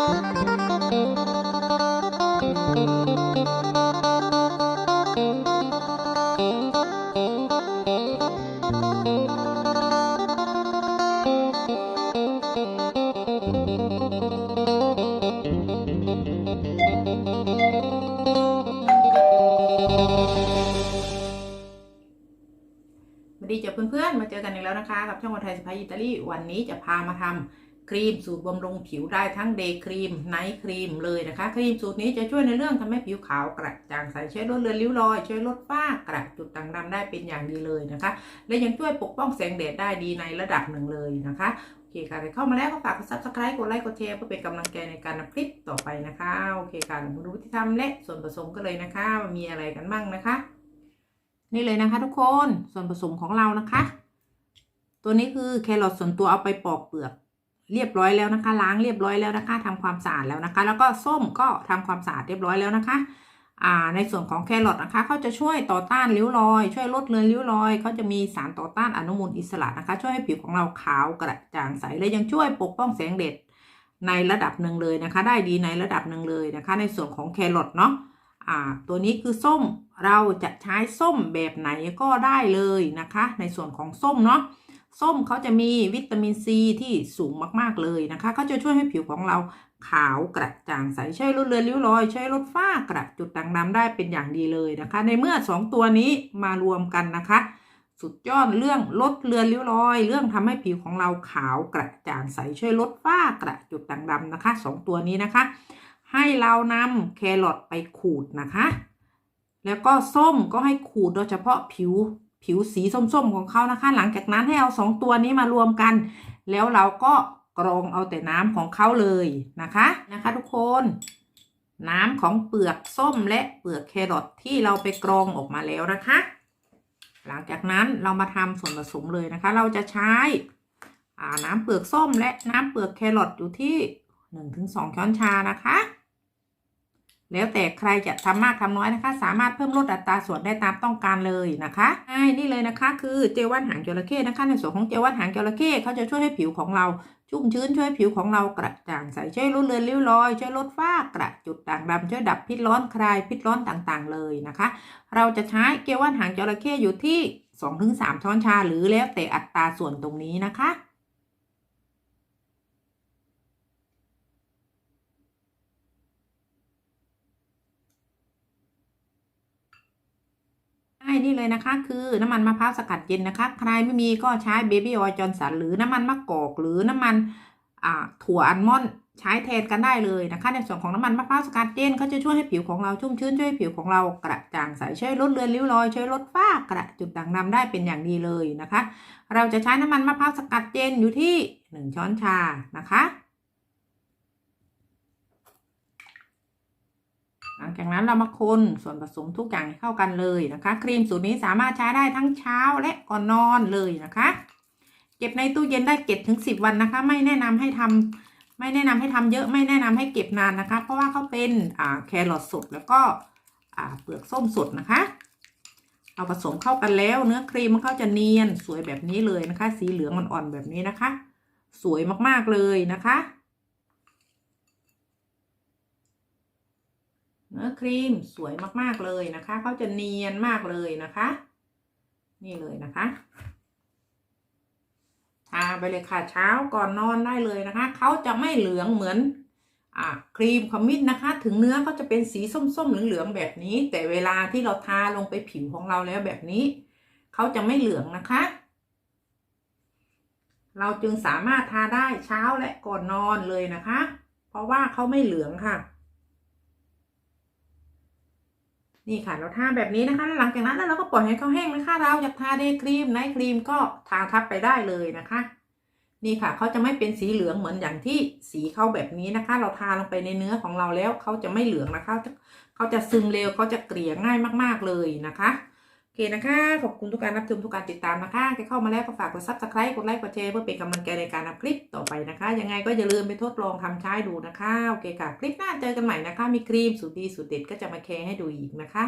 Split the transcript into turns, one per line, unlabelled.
ดีจ้ะเพื่อนๆ มาเจอกันอีกแล้วนะคะ กับช่องวันไทยสไปอิตาลี วันนี้จะพามาทำ ครีมสูตรบำรุงผิวได้ทั้งเดย์ครีมไนท์ครีมเลยนะคะ ครีมสูตรนี้จะช่วยในเรื่องทำให้ผิวขาวกระจ่างใสช่วยลดเลือนริ้วรอย ช่วยลดฝ้ากระจุดด่างดำได้เป็นอย่างดีเลยนะคะ และยังช่วยปกป้องแสงแดดได้ดีในระดับหนึ่งเลยนะคะโอเคค่ะใครเข้ามาแล้วก็ฝากกด subscribe กดไลค์กดแชร์เพื่อเป็นกำลังใจในการทำคลิปต่อไปนะคะโอเคค่ะเรามาดูวิธีทำและส่วนผสมกันเลยนะคะมีอะไรกันบ้างนะคะนี่เลยนะคะทุกคนส่วนผสมของเรานะคะ ตัวนี้คือแครอทส่วนตัวเอาไปปอกเปลือก เรียบร้อยแล้วนะคะ ล้างเรียบร้อยแล้วนะคะทำความสะอาดแล้วนะคะ แล้วก็ส้มก็ทำความสะอาดเรียบร้อยแล้วนะคะอ่าในส่วนของแครอทนะคะเขาจะช่วยต่อต้านริ้วรอย ช่วยลดเลือนริ้วรอยเขาจะมีสารต่อต้านอนุมูลอิสระนะคะ ช่วยให้ผิวของเราขาวกระจ่างใสและยังช่วยปกป้องแสงแดดในระดับหนึ่งเลยนะคะ ได้ดีในระดับหนึ่งเลยนะคะ ในส่วนของแครอทเนาะตัวนี้คือส้มเราจะใช้ส้มแบบไหนก็ได้เลยนะคะ ในส่วนของส้มเนาะ ส้มเขาจะมีวิตามินซีที่สูงมากๆเลยนะคะเขาจะช่วยให้ผิวของเราขาวกระจ่างใสช่วยลดเลือนริ้วรอยช่วยลดฝ้ากระจุดด่างดำได้เป็นอย่างดีเลยนะคะ ในเมื่อสองตัวนี้มารวมกันนะคะ สุดยอดเรื่องลดเลือนริ้วรอย เรื่องทำให้ผิวของเราขาวกระจ่างใสช่วยลดฝ้ากระจุดด่างดำนะคะสองตัวนี้นะคะ ให้เรานำแครอทไปขูดนะคะ แล้วก็ส้มก็ให้ขูดโดยเฉพาะผิว ผิวสีส้มๆของเขานะคะ หลังจากนั้นให้เอาสองตัวนี้มารวมกัน แล้วเราก็กรองเอาแต่น้ำของเขาเลยนะคะนะคะทุกคนน้ำของเปลือกส้มและเปลือกแครอทที่เราไปกรองออกมาแล้วนะคะ หลังจากนั้นเรามาทำส่วนผสมเลยนะคะ เราจะใช้น้ำเปลือกส้มและน้ำเปลือกแครอทอยู่ที่หนึ่งถึงสองช้อนชานะคะ แล้วแต่ใครจะทำมากทำน้อยนะคะ สามารถเพิ่มลดอัตราส่วนได้ตามต้องการเลยนะคะใช่นี่เลยนะคะ คือเจลว่านหางจระเข้นะคะ ในส่วนของเจลว่านหางจระเข้เขาจะช่วยให้ผิวของเราชุ่มชื้นช่วยผิวของเรากระจ่างใสช่วยลดเลือนริ้วรอย ช่วยลดฝ้ากระจุดด่างดำช่วยดับพิษร้อนคลายพิษร้อนต่างๆ เลยนะคะ เราจะใช้เกลว่านหางจระเข้อยู่ที่ 2-3 ช้อนชาหรือแล้วแต่อัตราส่วนตรงนี้นะคะ ใช่ นี่เลยนะคะ คือน้ำมันมะพร้าวสกัดเย็นนะคะ ใครไม่มีก็ใช้เบบี้ออยล์จอนสันหรือน้ำมันมะกอกหรือน้ำมันอ่าถั่วอัลมอนด์ใช้แทนกันได้เลยนะคะ ในส่วนของน้ำมันมะพร้าวสกัดเย็นเขาจะช่วยให้ผิวของเราชุ่มชื้นช่วยให้ผิวของเรากระจ่างใสช่วยลดเลือนริ้วรอยช่วยลดฝ้ากระจุดด่างดำได้เป็นอย่างดีเลยนะคะ เราจะใช้น้ำมันมะพร้าวสกัดเย็นอยู่ที่ 1 ช้อนชานะคะ หลังจากนั้นเรามาคนส่วนผสมทุกอย่างให้เข้ากันเลยนะคะ ครีมสูตรนี้สามารถใช้ได้ทั้งเช้าและก่อนนอนเลยนะคะ เก็บในตู้เย็นได้เก็บถึงสิบวันนะคะ ไม่แนะนำให้ทำไม่แนะนำให้ทำเยอะไม่แนะนำให้เก็บนานนะคะ เพราะว่าเขาเป็นอ่าแครอทสดแล้วก็อ่าเปลือกส้มสดนะคะเอาผสมเข้ากันแล้วเนื้อครีมมันเขาจะเนียนสวยแบบนี้เลยนะคะ สีเหลืองอ่อนๆแบบนี้นะคะ สวยมากๆเลยนะคะ นื้อครีมสวยมากๆเลยนะคะเขาจะเนียนมากเลยนะคะ นี่เลยนะคะทาไปเลยค่ะเช้าก่อนนอนได้เลยนะคะเขาจะไม่เหลืองเหมือนอ่าครีมขมิ้นนะคะ ถึงเนื้อเขาจะเป็นสีส้มๆเหลืองๆแบบนี้ แต่เวลาที่เราทาลงไปผิวของเราแล้วแบบนี้เขาจะไม่เหลืองนะคะ เราจึงสามารถทาได้เช้าและก่อนนอนเลยนะคะ เพราะว่าเขาไม่เหลืองค่ะ นี่ค่ะเราทาแบบนี้นะคะ หลังจากนั้นเราก็ปล่อยให้เขาแห้งนะคะ เราอยากทาเดย์ครีมไนท์ครีมก็ทาทับไปได้เลยนะคะ นี่ค่ะเขาจะไม่เป็นสีเหลืองเหมือนอย่างที่สีเขาแบบนี้นะคะ เราทาลงไปในเนื้อของเราแล้วเขาจะไม่เหลืองนะคะเขาจะซึมเร็วเขาจะเกลี่ยง่ายมากๆเลยนะคะ โอเคนะคะ ขอบคุณทุกการรับชมทุกการติดตามนะคะใครเข้ามาแล้วก็ฝากกดซับสไครต์กดไลค์กดแชร์เพื่อเป็นกำลังใจในการทำคลิปต่อไปนะคะ ยังไงก็อย่าลืมไปทดลองทำใช้ดูนะคะ โอเคค่ะ คลิปหน้าเจอกันใหม่นะคะ มีครีมสูตรดีสูตรเด็ดก็จะมาแชร์ให้ดูอีกนะคะ